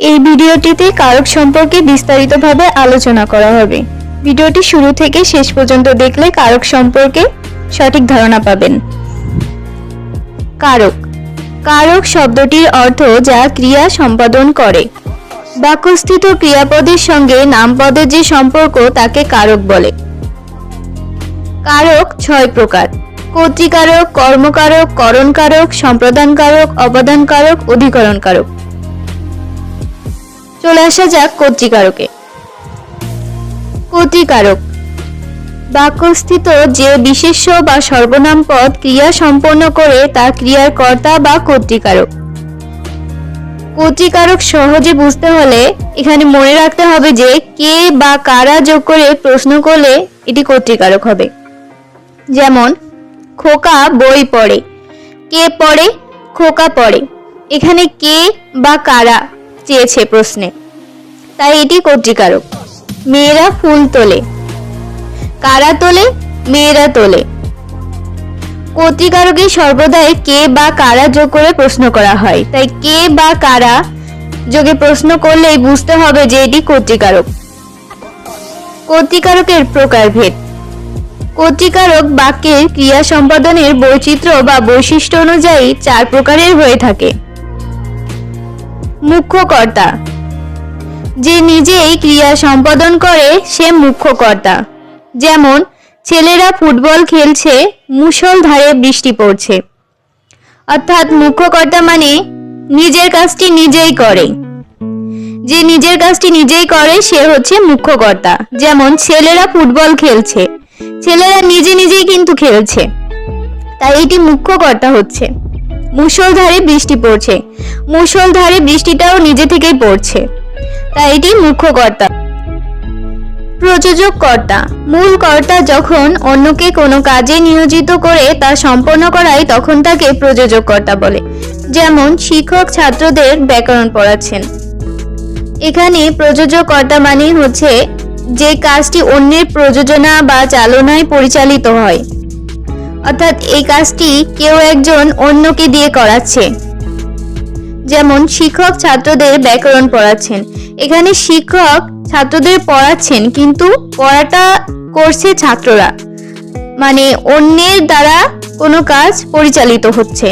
এই ভিডিওটিতে কারক সম্পর্কে বিস্তারিতভাবে আলোচনা করা হবে। ভিডিওটি শুরু থেকে শেষ পর্যন্ত দেখলে কারক সম্পর্কে সঠিক ধারণা পাবেন। কারক। কারক শব্দটির অর্থ যা ক্রিয়া সম্পাদন করে। বাক্যস্থিত ক্রিয়াপদের সঙ্গে নামপদের যে সম্পর্ক তাকে কারক বলে। কারক ছয় প্রকার। কর্তৃকারক, কর্মকারক, করণকারক, সম্প্রদানকারক, অবদানকারক, অধিকরণকারক। চলে আসা যাক কর্তৃকারকে। কর্তৃকারক বাক্যস্থিত যে বিশেষ্য বা সর্বনাম পদ ক্রিয়া সম্পন্ন করে তা ক্রিয়ার কর্তা বা কর্তৃকারক। কর্তৃকারক সহজে বুঝতে হলে এখানে মনে রাখতে হবে যে কে বা কারা যোগ করে প্রশ্ন করলে এটি কর্তৃকারক হবে। যেমন, খোকা বই পড়ে। কে পড়ে? খোকা পড়ে। এখানে কে বা কারা চেয়েছে প্রশ্নে। তাই এটি কর্তৃকারক। মেয়েরা ফুল তোলে। কারা তোলে? মেয়েরা তোলে। কর্তৃকারকে সর্বদাই কে বা কারা যোগ করে প্রশ্ন করা হয়। তাই কে বা কারা যোগে প্রশ্ন করলেই বুঝতে হবে যে এটি কর্তৃকারক। কর্তৃকারকের প্রকারভেদ কর্তৃকারক বাক্যের ক্রিয়া সম্পাদনের বৈচিত্র্য বা বৈশিষ্ট্য অনুযায়ী চার প্রকারের হয়ে থাকে। মুখ্য কর্তা যে নিজেই ক্রিয়া সম্পাদন করে, সে মুখ্যকর্তা। যেমন, ছেলেরা ফুটবল খেলছে, মুষলধারে বৃষ্টি পড়ছে। অর্থাৎ মুখ্যকর্তা মানে নিজের কাজটি নিজেই করে। যে নিজের কাজটি নিজেই করে, সে হচ্ছে মুখ্যকর্তা। যেমন, ছেলেরা ফুটবল খেলছে। ছেলেরা নিজে নিজেই কিন্তু খেলছে। তাই এটি মুখ্যকর্তা হচ্ছে। মুষলধারে বৃষ্টি পড়ছে। মুষলধারে বৃষ্টিটাও নিজে থেকেই পড়ছে। তাই এটি মুখ্য কর্তা। প্রযোজক কর্তা। মূল কর্তা যখন অন্যকে কোনো কাজে নিয়োজিত করে তা সম্পন্ন করায় তখন তাকে প্রযোজক কর্তা বলে। যেমন শিক্ষক ছাত্রদের ব্যাকরণ পড়াচ্ছেন। এখানে প্রযোজক কর্তা মানে হচ্ছে যে কাজটি অন্যের প্রযোজনা বা চালনায় পরিচালিত হয়। অর্থাৎ এই কাজটি কেউ একজন অন্যকে দিয়ে করাচ্ছে। যেমন শিক্ষক ছাত্রদের ব্যাকরণ পড়াচ্ছেন। এখানে শিক্ষক ছাত্রদের পড়াচ্ছেন, কিন্তু পড়াটা করছে ছাত্ররা। মানে অন্যের দ্বারা কোনো কাজ পরিচালিত হচ্ছে।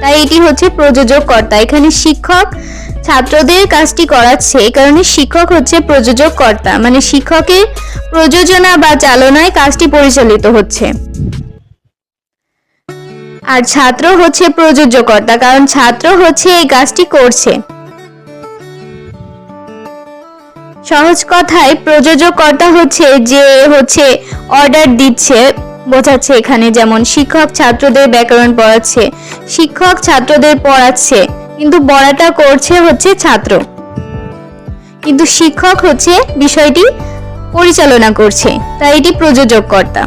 তাই এটি হচ্ছে প্রযোজক কর্তা এখানে শিক্ষক ছাত্রদের কাজটি করাচ্ছে, এই কারণে শিক্ষক হচ্ছে প্রযোজক কর্তা মানে শিক্ষকের প্রযোজনা বা চালনায় কাজটি পরিচালিত হচ্ছে। আর ছাত্র হচ্ছে প্রযোজ্যকর্তা, কারণ ছাত্র হচ্ছে এই কাজটি করছে। সহজ কথায় প্রযোজকর্তা হচ্ছে যে হচ্ছে অর্ডার দিচ্ছে, বোঝাচ্ছে এখানে যেমন শিক্ষক ছাত্রদের ব্যাকরণ পড়াচ্ছে, শিক্ষক ছাত্রদের পড়াচ্ছে, কিন্তু পড়াটা করছে হচ্ছে ছাত্র। কিন্তু শিক্ষক হচ্ছে বিষয়টি পরিচালনা করছে, তাই এটি প্রযোজককর্তা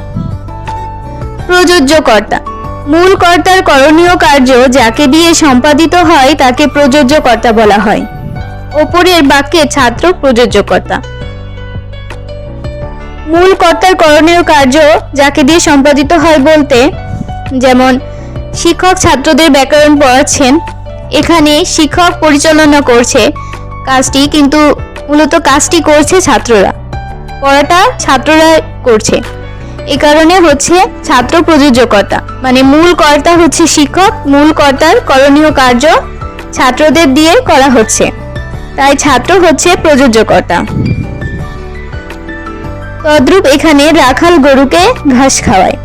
প্রযোজ্যকর্তা। মূল কর্তার করণীয় কার্য যাকে দিয়ে সম্পাদিত হয়, তাকে প্রযোজ্যকর্তা বলা হয়। ওপরের বাক্যে ছাত্র প্রযোজ্যকর্তা। মূল কর্তার করণীয় কার্য যাকে দিয়ে সম্পাদিত হয় বলতে, যেমন, শিক্ষক ছাত্রদের ব্যাকরণ পড়াচ্ছেন। এখানে শিক্ষক পরিচালনা করছে কাজটি, কিন্তু মূলত কাজটি করছে ছাত্ররা। পড়াটা ছাত্ররা করছে। এ কারণে হচ্ছে ছাত্র প্রযোজ্যকতা মানে মূল কর্তা হচ্ছে শিক্ষক, মূল কর্তার করণীয় কার্য ছাত্রদের দিয়ে করা হচ্ছে। তাই ছাত্র হচ্ছে প্রযোজ্যকর্তা তদ্রূপ এখানে রাখাল গরুকে ঘাস খাওয়ায়।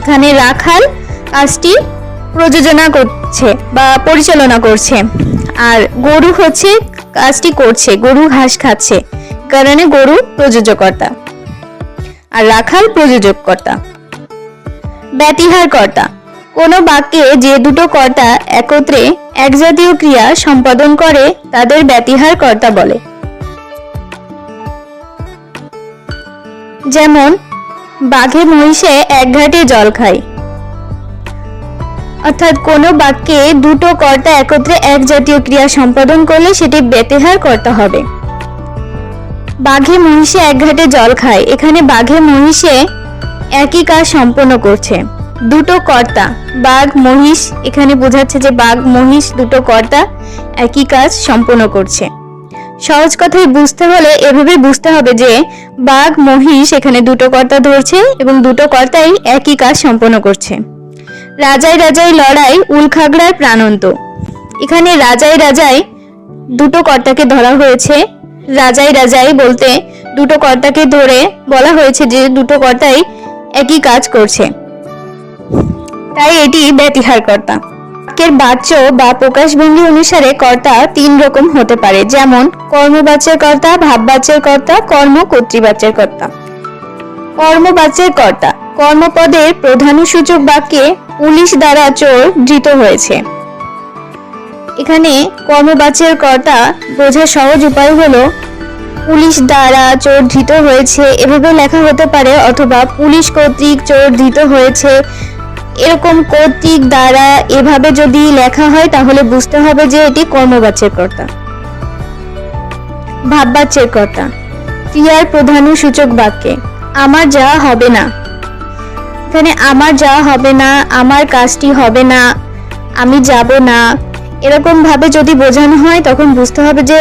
এখানে রাখাল কাজটি প্রযোজনা করছে বা পরিচালনা করছে। আর গরু হচ্ছে কাজটি করছে, গরু ঘাস খাচ্ছে। কারণে গরু প্রযোজকর্তা আর রাখাল প্রযোজক কর্তা ব্যতিহার কর্তা কোনো বাক্যে যে দুটো কর্তা একত্রে এক জাতীয় ক্রিয়া সম্পাদন করে, তাদের ব্যতিহার কর্তা বলে। যেমন, বাঘে মহিষে এক ঘাটে জল খায়। অর্থাৎ কোনো বাক্যে দুটো কর্তা একত্রে এক জাতীয় ক্রিয়া সম্পাদন করলে সেটি ব্যতিহার কর্তা হবে। বাঘে মহিষে এক ঘাটে জল খায়। এখানে বাঘে মহিষে একই কাজ সম্পন্ন করছে। দুটো কর্তা, বাঘ, মহিষ, এখানে বোঝাচ্ছে যে বাঘ, মহিষ, দুটো কর্তা একই কাজ সম্পন্ন করছে। সহজ কথায় বুঝতে হলে এভাবে বুঝতে হবে যে বাঘ, মহিষ এখানে দুটো কর্তা ধরছে এবং দুটো কর্তাই একই কাজ সম্পন্ন করছে। রাজাই রাজাই লড়াই উলখাগড়ার প্রাণন্ত। এখানে রাজাই রাজাই দুটো কর্তাকে ধরা হয়েছে। রাজাই রাজাই বলতে দুটো কর্তাকে ধরে বলা হয়েছে যে দুটো কর্তাই একই কাজ করছে। তাই এটি ব্যতিহার কর্তা। বাক্যের বাচ্য বা প্রকাশভঙ্গি অনুসারে কর্তা তিন রকম হতে পারে, যেমন কর্মবাচ্যের কর্তা, ভাববাচ্যের কর্তা, কর্ম কর্তৃবাচ্যের কর্তা। কর্মবাচ্যের কর্তা, কর্মপদের প্রধান সূচক বাক্যে পুলিশ দ্বারা চোর ধৃত হয়েছে। এখানে কর্মবাচ্যের কর্তা বোঝার সহজ উপায় হলো, পুলিশ দ্বারা চোর ধৃত হয়েছে। এভাবে লেখা হতে পারে, অথবা পুলিশ কর্তৃক চোর ধৃত হয়েছে। এরকম কর্তৃক দ্বারা এভাবে যদি লেখা হয়, তাহলে বুঝতে হবে যে এটি কর্মবাচ্যের কর্তা। ভাববাচ্যের কর্তা, ক্রিয়ার প্রধান সূচক বাক্যে, আমার যা হবে না। এখানে, আমার যা হবে না, আমার কাজটি হবে না, আমি যাব না। এরকম ভাবে যদি বোঝানো হয়, তখন বুঝতে হবে যে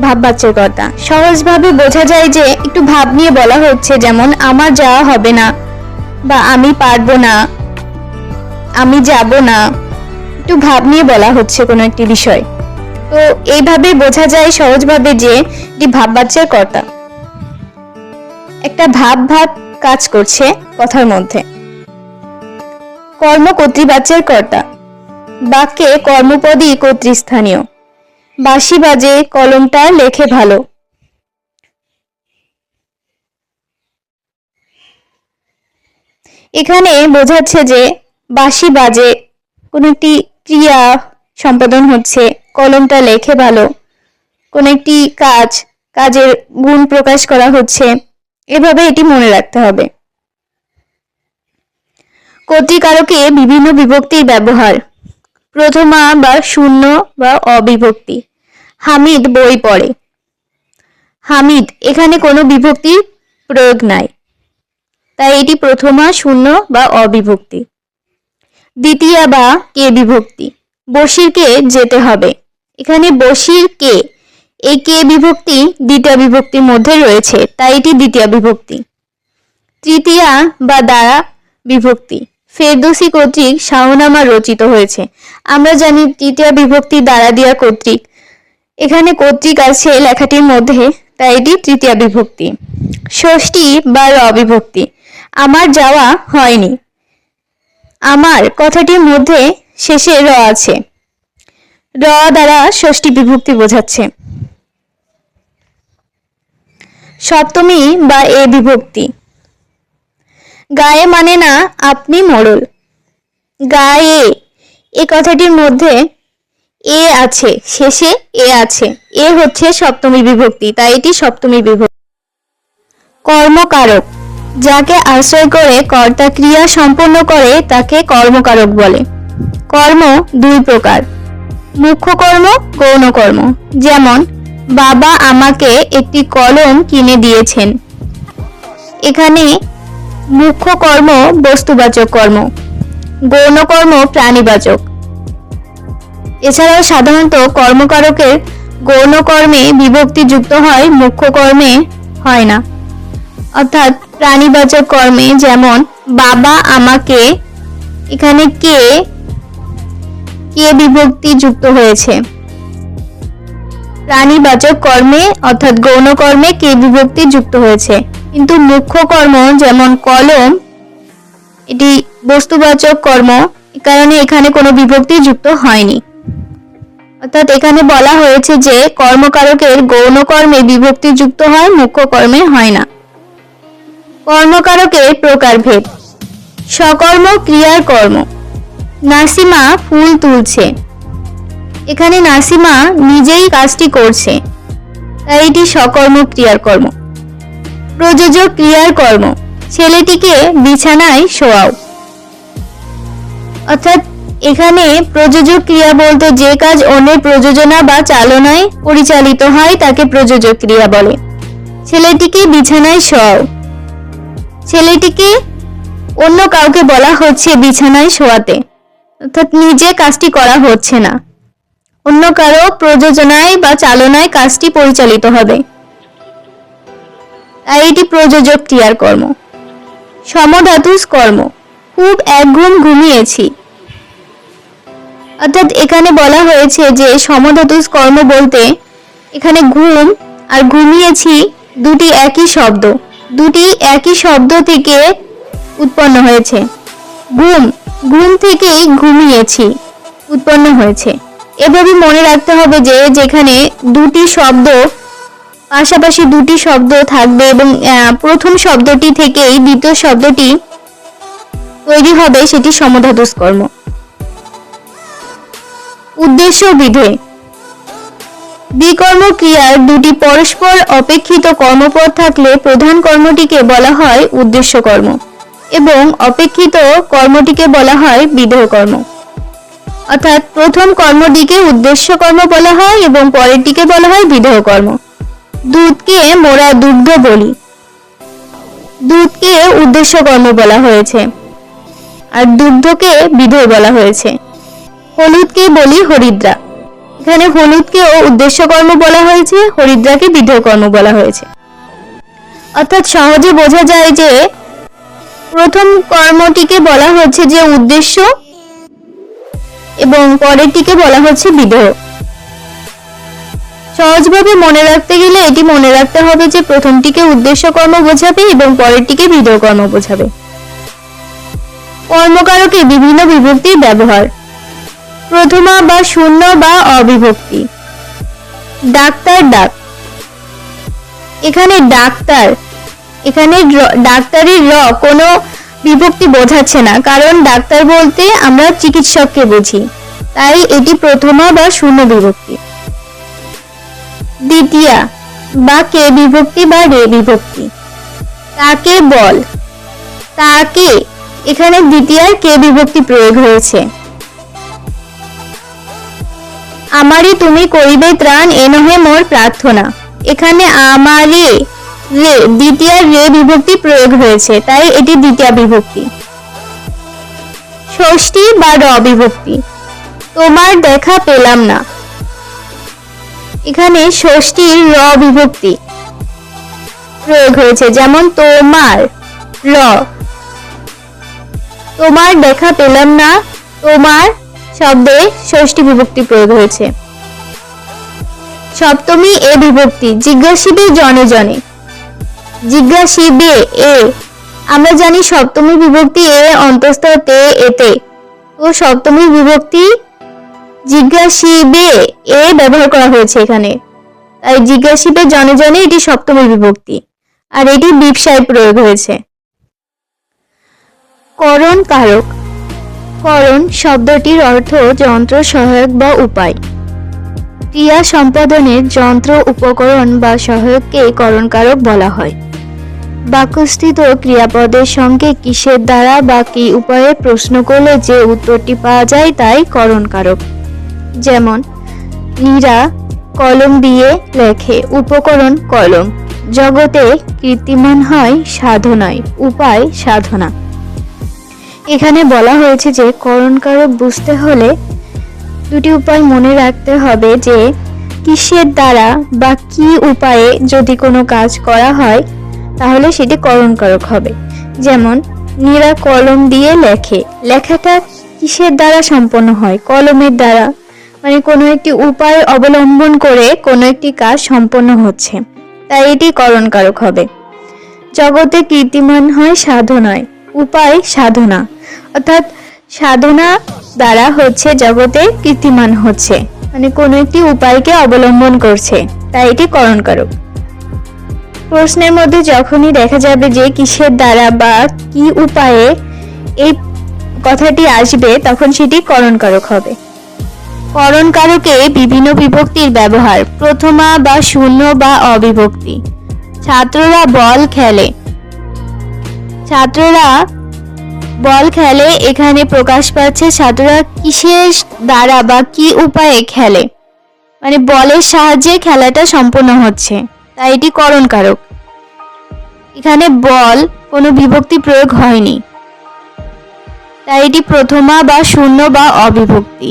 ভাববাচ্যের কথা সহজভাবে বোঝা যায় যে একটু ভাব নিয়ে বলা হচ্ছে যেমন, আমার যাওয়া হবে না বা, আমি পারব না আমি যাব না একটু ভাব নিয়ে বলা হচ্ছে কোনো একটি বিষয়। তো এইভাবে বোঝা যায় সহজভাবে যে এটি ভাববাচ্যের কর্তা। একটা ভাব ভাব কাজ করছে কথার মধ্যে। কর্ম কর্তৃবাচ্যের কর্তা। বাক্যে কর্মপদই কর্তৃস্থানীয়। বাঁশি বাজে, কলমটা লেখে ভালো। এখানে বোঝাচ্ছে যে, বাঁশি বাজে কোনো একটি ক্রিয়া সম্পাদন হচ্ছে, কলমটা লেখে ভালো। কোনো একটি কাজ, কাজের গুণ প্রকাশ করা হচ্ছে, এভাবে এটি মনে রাখতে হবে। কর্তৃকারকে বিভিন্ন বিভক্তির ব্যবহার প্রথমা বা শূন্য বা অবিভক্তি। হামিদ বই পড়ে। হামিদ, এখানে কোনো বিভক্তির প্রয়োগ নাই। তাই এটি প্রথমা, শূন্য বা অবিভক্তি। দ্বিতীয়া বা কে বিভক্তি? বসিরকে যেতে হবে। এখানে বসির কে, এই কে বিভক্তি দ্বিতীয় বিভক্তির মধ্যে রয়েছে, তাই এটি দ্বিতীয় বিভক্তি। তৃতীয়া বা দ্বারা বিভক্তি। ফেরদৌসি কর্তৃক শাহনামা রচিত হয়েছে। আমরা জানি তৃতীয় বিভক্তি দ্বারা দিয়া কর্তৃক। এখানে কর্তৃক আছে লেখাটির মধ্যে, তাই এটি তৃতীয় বিভক্তি। ষষ্ঠী বা র বিভক্তি। আমার যাওয়া হয়নি। আমার কথাটির মধ্যে শেষে র আছে। র দ্বারা ষষ্ঠী বিভক্তি বোঝাচ্ছে। সপ্তমী বা এ বিভক্তি। গায়ে মানে না, আপনি মোড়ল। গায়ে, এ কথাটির মধ্যে এ আছে, শেষে এ আছে। এ হচ্ছে সপ্তমী বিভক্তি, তাই এটি সপ্তমী বিভক্তি। কর্মকারক, যাকে আশ্রয় করে কর্তা ক্রিয়া সম্পন্ন করে, তাকে কর্মকারক বলে। কর্ম দুই প্রকার। মুখ্য কর্ম, গৌণ কর্ম। যেমন, বাবা আমাকে একটি কলম কিনে দিয়েছেন। এখানে মুখ্য কর্ম বস্তুবাচক কর্ম। গৌণ কর্ম প্রাণীবাচক। এছাড়াও সাধারণত কর্মকারকের গৌণ কর্মে বিভক্তি যুক্ত হয় মুখ্য কর্মে হয় না। অর্থাৎ প্রাণীবাচক কর্মে যেমন, বাবা আমাকে, এখানে কে কে বিভক্তি যুক্ত হয়েছে? প্রাণীবাচক কর্মে, অর্থাৎ গৌণ কর্মে কে বিভক্তি যুক্ত হয়েছে? কিন্তু মুখ্য কর্ম যেমন কলম, এটি বস্তুবাচক কর্ম, এ কারণে এখানে কোনো বিভক্তি যুক্ত হয়নি। অর্থাৎ এখানে বলা হয়েছে যে কর্মকারকের গৌণ কর্মে বিভক্তি যুক্ত হয়, মুখ্য কর্মে হয় না। কর্মকারকের প্রকারভেদ। সকর্ম ক্রিয়ার কর্ম। নাসিমা ফুল তুলছে। এখানে নাসিমা নিজেই কাজটি করছে। তাই এটি সকর্ম ক্রিয়ার কর্ম। প্রযোজক ক্রিয়ার কর্ম। ছেলেটিকে বিছানায় শোয়াও। অর্থাৎ এখানে প্রযোজক ক্রিয়া বলতে যে কাজ অন্যের প্রযোজনা বা চালনায় পরিচালিত হয় তাকে প্রযোজক ক্রিয়া বলে। ছেলেটিকে বিছানায় শোয়াও। ছেলেটিকে অন্য কাউকে বলা হচ্ছে বিছানায় শোয়াতে। অর্থাৎ নিজে কাজটি করা হচ্ছে না। অন্য কারও প্রযোজনায় বা চালনায় কাজটি পরিচালিত হবে। এটি প্রযোজক ক্রিয়ার কর্ম। সমধাতুস কর্ম। খুব এক ঘুম ঘুমিয়েছি। অর্থাৎ এখানে বলা হয়েছে যে সমধাতুস কর্ম বলতে এখানে ঘুম আর ঘুমিয়েছি দুটি একই শব্দ। দুটি একই শব্দ থেকে উৎপন্ন হয়েছে। ঘুম ঘুম থেকেই ঘুমিয়েছি উৎপন্ন হয়েছে। এভাবে মনে রাখতে হবে যে যেখানে দুটি শব্দ পাশাপাশি দুটি শব্দ থাকবে এবং প্রথম শব্দটি থেকেই দ্বিতীয় শব্দটি তৈরি হবে সেটি সমধাতুস কর্ম উদ্দেশ্য বিধে। বিকর্ম ক্রিয়ার দুটি পরস্পর অপেক্ষিত কর্মপদ থাকলে প্রধান কর্মটিকে বলা হয় উদ্দেশ্য কর্ম এবং অপেক্ষিত কর্মটিকে বলা হয় বিধেয় কর্ম অর্থাৎ প্রথম কর্মটিকে উদ্দেশ্য কর্ম বলা হয় এবং পরেরটিকে বলা হয় বিধেয় কর্ম দুধকে মোরা দুগ্ধ বলি। দুধকে উদ্দেশ্য কর্ম বলা হয়েছে। আর দুগ্ধকে বিধেয় বলা হয়েছে। হলুদকে বলি হরিদ্রা। এখানে হলুদকেও উদ্দেশ্য কর্ম বলা হয়েছে, হরিদ্রাকে বিধেয় কর্ম বলা হয়েছে। অর্থাৎ সহজে বোঝা যায় যে, প্রথম কর্মটিকে বলা হচ্ছে যে উদ্দেশ্য এবং পরেরটিকে বলা হচ্ছে বিধেয়। সহজভাবে মনে রাখতে গেলে এটি মনে রাখতে হবে যে প্রথমটিকে উদ্দেশ্য কর্ম বোঝাবে এবং পরেরটিকে বিধেয় কর্ম বোঝাবে। কর্মকারকে বিভিন্ন বিভক্তির ব্যবহার। প্রথমা বা শূন্য বা অবিভক্তি। ডাক্তার ডাক। এখানে ডাক্তার। এখানে ডাক্তারের র কোনো বিভক্তি বোঝাচ্ছে না, কারণ ডাক্তার বলতে আমরা চিকিৎসককে বুঝি। তাই এটি প্রথমা বা শূন্য বিভক্তি। দ্বিতীয়া, বা কে বিভক্তি বা রে বিভক্তি। তাকে বল। তাকে, এখানে দ্বিতীয়ার কে বিভক্তি প্রয়োগ হয়েছে। আমারই তুমি করিবে ত্রাণ, এ নহে মোর প্রার্থনা। এখানে আমারে রে, দ্বিতীয় রে বিভক্তি প্রয়োগ হয়েছে, তাই এটি দ্বিতীয় বিভক্তি। ষষ্ঠী বা র বিভক্তি। তোমার দেখা পেলাম না। এখানে ষষ্ঠীর র বিভক্তি প্রয়োগ হয়েছে, যেমন তোমার র। তোমার দেখা পেলাম না, তোমার শব্দে ষষ্ঠী বিভক্তি প্রয়োগ হয়েছে। সপ্তমী এ বিভক্তি, জিজ্ঞাসিবে জনে জনে। জিজ্ঞাসিবে এ, আমরা জানি সপ্তমী বিভক্তি এ অন্তস্থ তে এতে। তো সপ্তমী বিভক্তি জিজ্ঞাসিবে এ ব্যবহার করা হয়েছে এখানে। তাই জিজ্ঞাসিবে জনে জনে এটি সপ্তমী বিভক্তি, আর এটি বিপসায় প্রয়োগ হয়েছে। করণ কারক। করণ শব্দটির অর্থ যন্ত্র সহায়ক বা উপায়। ক্রিয়া সম্পাদনের যন্ত্র উপকরণ বা সহায়ককে করণকারক বলা হয়। বাক্যস্থিত ক্রিয়াপদের সঙ্গে কিসের দ্বারা বা কি উপায়ে প্রশ্ন করলে যে উত্তরটি পাওয়া যায় তাই করণকারক। যেমন, নীরা কলম দিয়ে লেখে, উপকরণ কলম। জগতে কীর্তিমান হয় সাধনায়, উপায় সাধনা। এখানে বলা হয়েছে যে, করণকারক বুঝতে হলে দুটি উপায় মনে রাখতে হবে যে, কিসের দ্বারা বা কি উপায়ে যদি কোনো কাজ করা হয়, তাহলে সেটি করণকারক হবে। যেমন, নীরা কলম দিয়ে লেখে। লেখাটা কিসের দ্বারা সম্পন্ন হয়? কলমের দ্বারা। মানে কোনো একটি উপায় অবলম্বন করে কোনো একটি কাজ সম্পন্ন হচ্ছে, তাই এটি করণকারক হবে। জগতে কীর্তিমান হয় সাধনায় উপায় সাধনা। অর্থাৎ সাধনা দ্বারা হচ্ছে জগতে কীর্তিমান হচ্ছে মানে কোনো একটি উপায়কে অবলম্বন করছে, তাই এটি করণকারক। প্রশ্নের মধ্যে যখনই দেখা যাবে যে কিসের দ্বারা বা কি উপায়ে এই কথাটি আসবে, তখন সেটি করণকারক হবে। করণকারকে বিভিন্ন বিভক্তির ব্যবহার, প্রথমা বা শূন্য বা অবিভক্তি। ছাত্ররা বল খেলে। ছাত্ররা বল খেলে, এখানে প্রকাশ পাচ্ছে ছাত্ররা কিসের দ্বারা বা কি উপায়ে খেলে। মানে বলের সাহায্যে খেলাটা সম্পূর্ণ হচ্ছে, তাই এটি করণকারক। এখানে বল কোনো বিভক্তি প্রয়োগ হয়নি, তাই এটি প্রথমা বা শূন্য বা অবিভক্তি।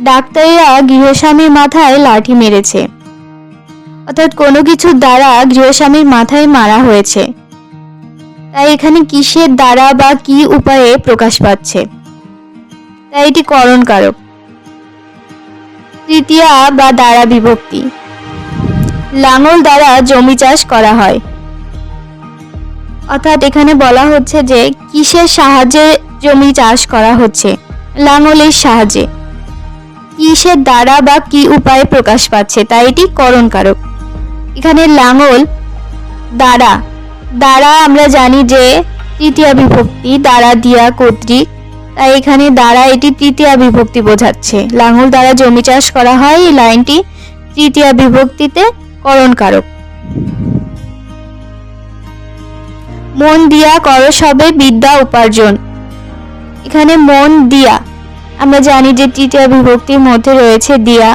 ডাক্তারেরা গৃহস্বামীর মাথায় লাঠি মেরেছে। অর্থাৎ কোনো কিছুর দ্বারা গৃহস্বামীর মাথায় মারা হয়েছে। তাই এখানে কিসের দ্বারা বা কি উপায়ে প্রকাশ পাচ্ছে? তাই এটি করণ কারক তৃতীয়া বা দ্বারা বিভক্তি। লাঙল দ্বারা জমি চাষ করা হয়। অর্থাৎ এখানে বলা হচ্ছে যে, কিসের সাহায্যে জমি চাষ করা হচ্ছে? লাঙলের সাহায্যে। কিসের দ্বারা বা কি উপায়ে প্রকাশ পাচ্ছে তাই এটি করণ কারক এখানে লাঙল, দ্বারা। দ্বারা আমরা জানি যে তৃতীয় বিভক্তি, দ্বারা, দিয়া কর্তৃক তাই এখানে দ্বারা এটি তৃতীয় বিভক্তি বোঝাচ্ছে। লাঙল দ্বারা জমি চাষ করা হয়, এই লাইনটি তৃতীয় বিভক্তিতে করণ কারক মন দিয়া করস হবে বিদ্যা উপার্জন। এখানে মন দিয়া আমরা জানি যে তৃতীয় বিভক্তির মধ্যে রয়েছে দিয়া।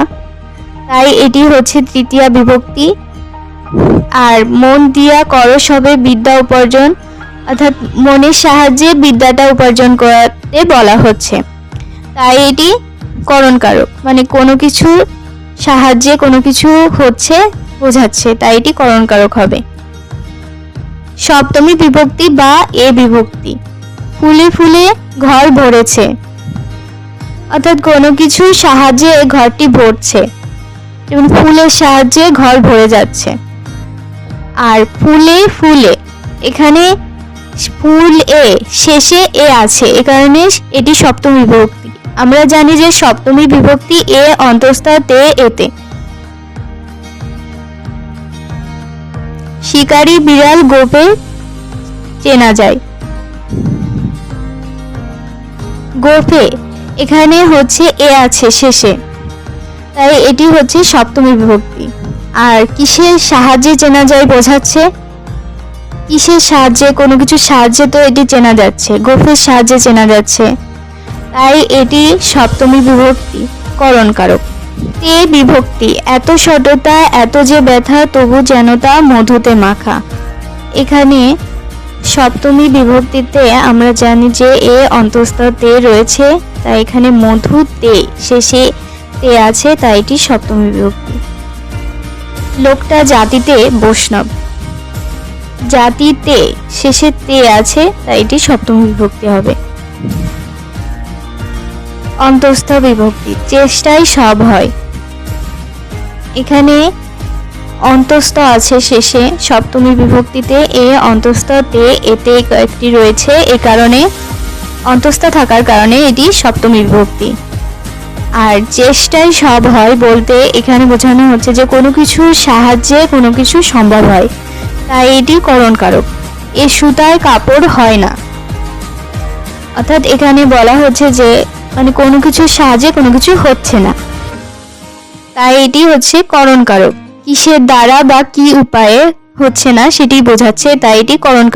তাই এটি হচ্ছে তৃতীয় বিভক্তি। আর মন দিয়া করস হবে বিদ্যা উপার্জন, অর্থাৎ মনের সাহায্যে বিদ্যাটা উপার্জন করতে বলা হচ্ছে। তাই এটি করণ কারক মানে কোনো কিছু সাহায্যে কোনো কিছু হচ্ছে, বোঝাচ্ছে, তাই এটি করণ কারক হবে। সপ্তমী বিভক্তি বা এ বিভক্তি। ফুলে ফুলে ঘর ভরেছে। অর্থাৎ কোনো কিছু সাহায্যে এই ঘরটি ভরছে যেমন ফুলের সাহায্যে ঘর ভরে যাচ্ছে। আর ফুলে ফুলে, এখানে ফুল এ, শেষে এ আছে, এ কারণে এটি সপ্তমী বিভক্তি। আমরা জানি যে সপ্তমী বিভক্তি এ অন্তস্থা তে এতে শিকারী বিড়াল গোপে চেনা যায়। গোফে এখানে হচ্ছে এ আছে শেষে। তাই এটি হচ্ছে সপ্তমী বিভক্তি। আর কিসের সাহায্যে চেনা যায় বোঝাচ্ছে? কিসের সাহায্যে? কোনো কিছু সাহায্যে তো এটি চেনা যাচ্ছে। গোফের সাহায্যে চেনা যাচ্ছে। তাই এটি সপ্তমী বিভক্তি করণ কারক তে বিভক্তি, এত সটতা এত যে ব্যথা, তবু যেন তা মধুতে মাখা। এখানে সপ্তমী বিভক্তিতে আমরা জানি যে এ অন্তস্থ তে রয়েছে তাই এখানে মধু তে শেষে তে আছে, তাই এটি সপ্তমী বিভক্তি। লোকটা জাতিতে বৈষ্ণব। জাতিতে, শেষে তে আছে, তাই এটি সপ্তমী বিভক্তি হবে। অন্তস্থ বিভক্তি চেষ্টায় সব হয়। এখানে অন্তস্থ আছে, শেষে সপ্তমী বিভক্তিতে, এ অন্তস্থ তে, এতে একটি রয়েছে, এ কারণে অন্তস্থ থাকার কারণে এটি সপ্তমী বিভক্তি আর চেষ্টায় সব হয় বলতে এখানে বোঝানো হচ্ছে যে কোনো কিছুর সাহায্যে কোনো কিছু সম্ভব হয়। তাই এটি করণ কারক এ সুতায় কাপড় হয় না। অর্থাৎ এখানে বলা হচ্ছে যে মানে কোনো কিছুর সাহায্যে কোনো কিছু হচ্ছে না। তাই এটি হচ্ছে করণ কারক কিসের দ্বারা বা কি উপায়ে হচ্ছে না সেটি বোঝাচ্ছে, তাই এটি করণ